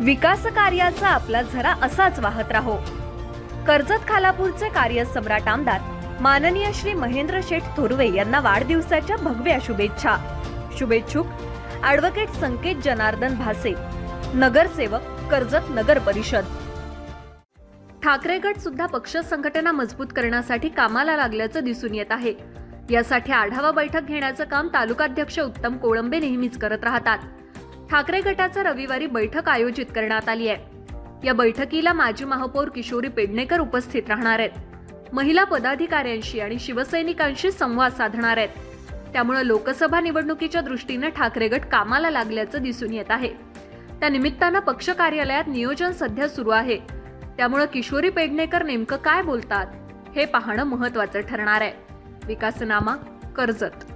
विकास कार्याचा आपला झरा असाच वाहत राहो. कर्जत खालापूरचे कार्य सम्राट आमदार माननीय श्री महेंद्र शेठ थोरवे यांना वाढदिवसाच्या भगव्या शुभेच्छा. शुभेच्छुक ॲडव्होकेट संकेत जनार्दन भासे नगरसेवक कर्जत नगर परिषद. ठाकरे गट सुद्धा पक्ष संघटना मजबूत करण्यासाठी कामाला लागल्याचं दिसून येत आहे. यासाठी आढावा बैठक घेण्याचं काम तालुकाध्यक्ष उत्तम कोळंबे नेहमीच करत राहतात. ठाकरे गटाचं रविवारी बैठक आयोजित करण्यात आली आहे. या बैठकीला माजी महापौर किशोरी पेडणेकर उपस्थित राहणार आहेत. महिला पदाधिकाऱ्यांशी आणि शिवसैनिकांशी संवाद साधणार आहेत. त्यामुळे लोकसभा निवडणुकीच्या दृष्टीनं ठाकरे गट कामाला लागल्याचं दिसून येत आहे. त्या निमित्तानं पक्ष कार्यालयात नियोजन सध्या सुरू आहे. त्यामुळं किशोरी पेडणेकर नेमकं काय बोलतात हे पाहणं महत्वाचं ठरणार आहे. विकासनामा कर्जत.